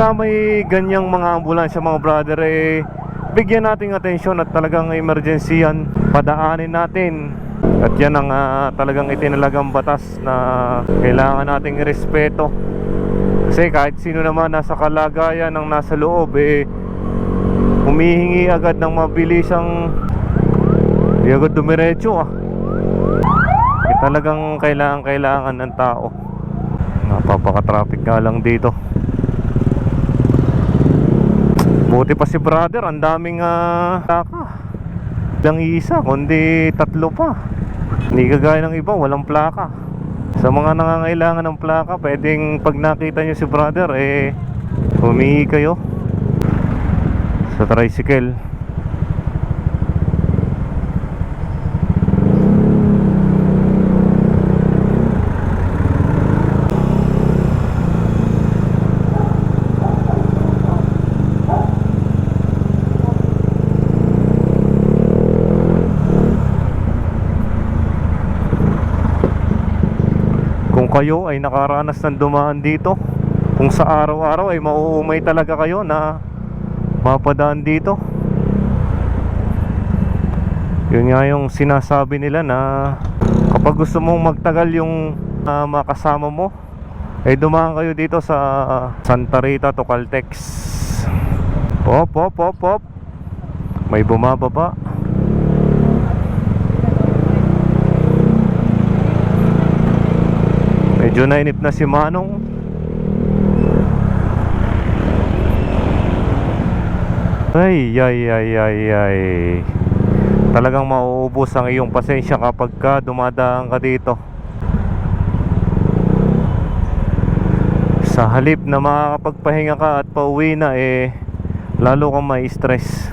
Pagka may ganyang mga ambulansya mga brother eh bigyan natin atensyon at talagang emergency yan. Padaanin natin. At yan ang ah, talagang itinalagang batas na kailangan nating irespeto. Kasi kahit sino naman nasa kalagayan ng nasa loob eh humihingi agad ng mabilisang di agad dumiretso ah. Eh, talagang kailangan kailangan ng tao. Napapaka-traffic nga lang dito buti pa si brother ang daming uh, plaka lang isa kundi tatlo pa. Hindi kagaya ng iba walang plaka. Sa mga nangangailangan ng plaka pwedeng pag nakita nyo si brother eh humingi kayo sa tricycle Kung kayo ay nakaranas ng dumaan dito. Kung sa araw-araw ay mauumay talaga kayo na Mapadaan dito. Yun nga yung sinasabi nila na Kapag gusto mong magtagal yung ah, makasama mo Ay dumaan kayo dito sa Santa Rita to Caltex Pop, pop, pop, pop. May bumababa Medyo nainip na si Manong. Ay, ay, ay, ay, ay. Talagang mauubos ang iyong pasensya kapag ka dumadaan ka dito. Sa halip na makakapagpahinga ka at pauwi na eh Lalo kang mai-stress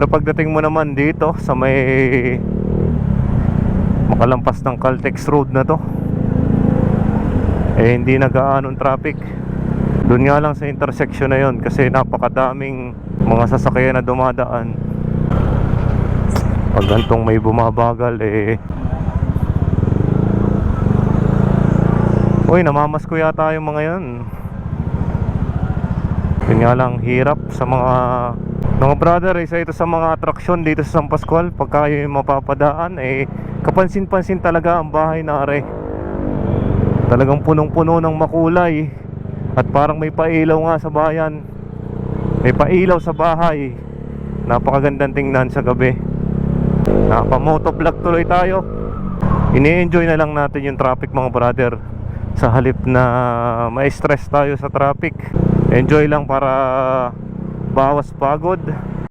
Pero pagdating mo naman dito sa may makalampas ng Caltex Road na to eh hindi nagaanong traffic. Doon nga lang sa intersection na yon kasi napakadaming mga sasakyan na dumadaan. Pag gantong may bumabagal eh Uy, namamas ko yata yung mga yun. Yun nga lang, hirap sa mga Mga brother, isa ito sa mga atraksyon dito sa San Pascual Pagka yung mapapadaan Eh, kapansin-pansin talaga ang bahay na are. Talagang punong-puno ng makulay. At parang may pailaw nga sa bayan. May pailaw sa bahay. Napakagandang tingnan sa gabi. Nakapamotovlog tuloy tayo. Ini-enjoy na lang natin yung traffic mga brother. Sa halip na ma-stress tayo sa traffic. Enjoy lang para bawas pagod